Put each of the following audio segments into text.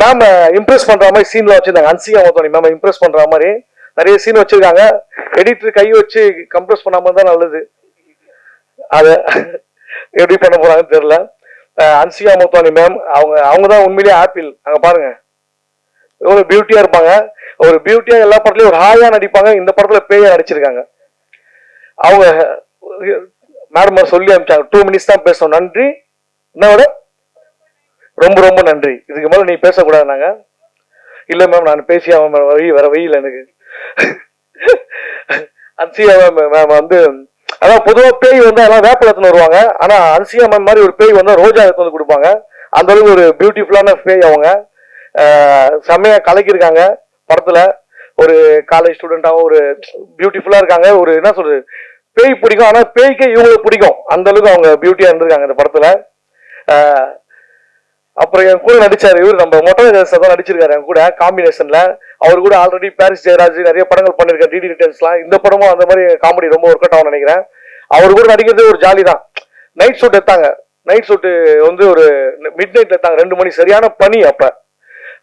Ma'am Impress பண்ற மாதிரி சீன்ல வச்சிருந்தாங்க. அன்சிகா மொத்தம் மேம் இம்ப்ரெஸ் பண்ற மாதிரி நிறைய சீன் வச்சிருக்காங்க. எடிட்டர் கை வச்சு கம்ப்ரெஸ் பண்ணாம தான் நல்லது. அதை எப்படி பண்ண போறாங்கன்னு தெரியல. அன்சிகா மோத்வானி மேம் அவங்க அவங்க தான் உண்மையிலேயே ஆப்பிள் அங்கே பாருங்க. எவ்வளோ பியூட்டியா இருப்பாங்க. ஒரு பியூட்டியா எல்லா படத்துலயும் ஒரு ஹாயா நடிப்பாங்க. இந்த படத்துல பேயா நடிச்சிருக்காங்க. அவங்க மேடம் சொல்லி அனுப்பிச்சாங்க. டூ மினிட்ஸ் தான் பேசணும். நன்றி. என்னோட ரொம்ப ரொம்ப நன்றி. இதுக்கு மேல நீ பேசக்கூடாது நாங்க இல்ல மேம் நான் பேசி அவன் வழி வேற வழியில் எனக்கு. அன்சியா மேம் மேம் வந்து அதான் பொதுவா பேய் வந்து எல்லாம் வேப்பில எடுத்துன்னு வருவாங்க. ஆனா அன்சியா மேம் மாதிரி ஒரு பேய் வந்து ரோஜா எடுத்து வந்து கொடுப்பாங்க. அந்த அளவுக்கு ஒரு பியூட்டிஃபுல்லான பேய் அவங்க. செம்மையாக செம்மையா கலக்கியிருக்காங்க படத்துல. ஒரு காலேஜ் ஸ்டூடெண்டாவும் ஒரு பியூட்டிஃபுல்லா இருக்காங்க. ஒரு என்ன சொல்றது? பேய் பிடிக்கும். ஆனா பேய்க்கே இவங்களுக்கு பிடிக்கும். அந்த அளவுக்கு அவங்க பியூட்டியா இருந்திருக்காங்க இந்த படத்துல. அப்புறம் என் கூட நடிச்சாரு இவர் நம்ம மொட்டை தான் நடிச்சிருக்காரு என் கூட காம்பினேஷன்ல அவர் கூட ஆல்ரெடி பாரிஸ் ஜெயராஜ் நிறைய படங்கள் பண்ணிருக்காரு டிடி ரிட்டர்ன்ஸ்லாம் இந்த படமும் அந்த மாதிரி காமெடி ரொம்ப ஒர்க் அவுட் ஆகும் நினைக்கிறேன். அவர் கூட நடிக்கிறது ஒரு ஜாலி தான். நைட் ஷூட் எடுத்தாங்க. நைட் ஷூட்டு வந்து ஒரு மிட் நைட்ல எடுத்தாங்க. ரெண்டு மணி சரியான பனி அப்ப.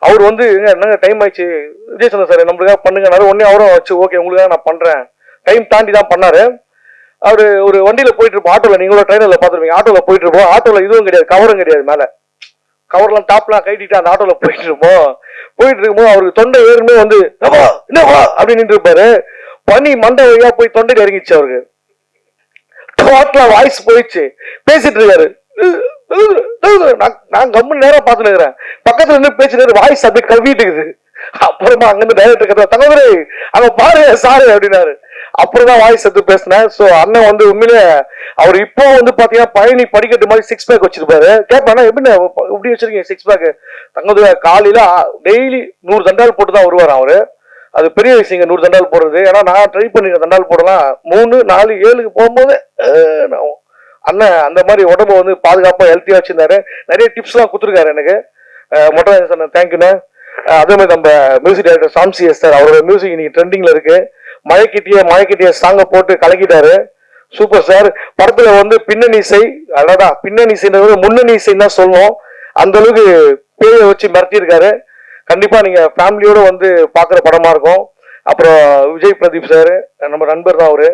அவர் வந்து எங்க என்னங்க டைம் ஆயிடுச்சு விஜய் சந்தர் சார் நம்மளுக்காக பண்ணுங்கனாரு உடனே அவரும் வச்சு ஓகே உங்களுக்காக நான் பண்றேன். டைம் தாண்டி தான் பண்ணாரு. அவர் ஒரு வண்டியில போயிட்டு இருப்போம். ஆட்டோல நீங்களும் ட்ரெயினில் பார்த்துருப்பீங்க. ஆட்டோல போயிட்டு இருப்போம். ஆட்டோல இதுவும் கிடையாது கவரும் கிடையாது மேலே. கவர்லாம் டாப்லாம் கட்டிட்டு அந்த ஆட்டோல போயிட்டு இருப்போம் போயிட்டு இருக்கும்போது அவருக்கு தொண்டை ஏறுமே வந்து "ஏப்பா, அப்படின்னு நின்று இருப்பாரு. பனி மண்டை வழியா போய் தொண்டையில இறங்கிச்சு அவருக்கு. டோட்டலா வாய்ஸ் போயிடுச்சு. பேசிட்டு இருக்காரு. நான் நான் கம்மு நேரம் பார்த்துட்டு இருக்கிறேன். பக்கத்துல இருந்து பேசிட்டு வாய்ஸ் அப்படியே கவிட்டு இருக்குது. அப்புறமா அங்கிருந்து டைரக்டர் கத்துறா தங்கதுரை அங்க பாரு சாரு அப்படின்னாரு. அப்புறம் தான் வாய்ஸ் எடுத்து பேசினேன். ஸோ அண்ணன் வந்து உண்மையிலே அவர் இப்போ வந்து பார்த்தீங்கன்னா பழனி படிக்கட்டு மாதிரி சிக்ஸ் பேக் வச்சிருப்பாரு. கேட்பேன் எப்படி இப்படி வச்சிருக்கீங்க சிக்ஸ் பேக் தங்கது காலையில் டெய்லி நூறு தண்டால் போட்டு தான் வருவார் அவரு. அது பெரிய விஷயங்க நூறு தண்டால் போடுறது. ஏன்னா நான் ட்ரை பண்ணிருக்கேன் தண்டால் போடலாம். மூணு நாலு ஏழுக்கு போகும்போது அண்ணன் அந்த மாதிரி உடம்ப வந்து பாதுகாப்பாக ஹெல்த்தியாக வச்சிருந்தாரு. நிறைய டிப்ஸ்லாம் கொடுத்துருக்காரு எனக்கு. மொட்டை சொன்ன தேங்க்யூண்ணே அதே மாதிரி நம்ம music director Sam C S sir அவரோட மியூசிக் இன்னைக்கு ட்ரெண்டிங்கில் இருக்குது மழைக்கிட்டிய மழைக்கிட்டிய சாங்க போட்டு கலக்கிட்டாரு. சூப்பர் சார் படத்துல வந்து பின்னணி இசை அதான் பின்னணி இசைன்றது முன்னணி இசைன்னு தான் சொல்லுவோம். அந்த அளவுக்கு பேரை வச்சு மிரட்டியிருக்காரு. கண்டிப்பா நீங்க ஃபேமிலியோட வந்து பாக்குற படமா இருக்கும். அப்புறம் விஜய் பிரதீப் சார் நம்ம நண்பர் தான் அவரு.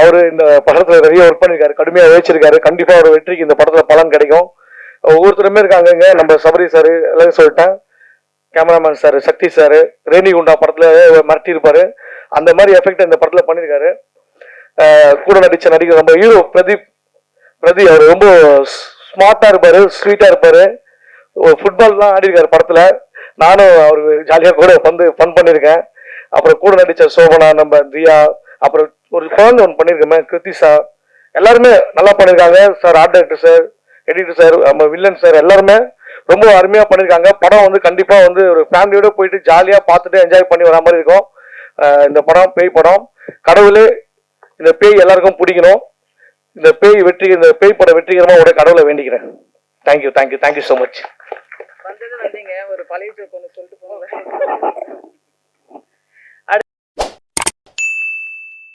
அவரு இந்த படத்துல நிறைய ஒர்க் பண்ணிருக்காரு கடுமையா உழைச்சிருக்காரு. கண்டிப்பா ஒரு வெற்றிக்கு இந்த படத்துல பலன் கிடைக்கும். ஒவ்வொருத்தருமே இருக்காங்க இங்க நம்ம சபரி சார் எல்லாரும் சொல்லிட்டேன். Cameraman sir Sakthi sir Renigunta படத்துல மிரட்டி இருப்பாரு அந்த மாதிரி எஃபெக்ட் இந்த படத்துல பண்ணியிருக்காரு கூட நடிச்ச நடிகர் நம்ம ஹீரோ பிரதீப். பிரதீப் அவர் ரொம்ப ஸ்மார்ட்டா இருப்பாரு ஸ்வீட்டா இருப்பாரு. ஃபுட்பால்லாம் ஆடி இருக்காரு படத்துல. நானும் அவர் ஜாலியாக கூட வந்து ஃபன் பண்ணியிருக்கேன் அப்புறம் கூட நடித்த சோபனா நம்ம தியா அப்புறம் ஒரு குழந்தை ஒன்று பண்ணியிருக்கேன் சார் எல்லாருமே நல்லா பண்ணியிருக்காங்க sir art director sir editor sir நம்ம வில்லன் சார் எல்லாருமே ரொம்ப அருமையாக பண்ணியிருக்காங்க படம் வந்து கண்டிப்பாக வந்து ஒரு ஃபேமிலியோட போயிட்டு ஜாலியாக பார்த்துட்டு என்ஜாய் பண்ணி வர மாதிரி இருக்கும். இந்த படம் பேய் படம். கடவுளே இந்த பேய் எல்லாருக்கும் பிடிக்கணும். இந்த பேய் வெற்றி இந்த பேய் படம் வெற்றிகரமா உடைய கடவுளை வேண்டிக்கிறேன். Thank you thank you thank you so much வந்தது வந்தீங்க. ஒரு பழைய ஜோக் ஒன்று சொல்லிட்டு போங்க.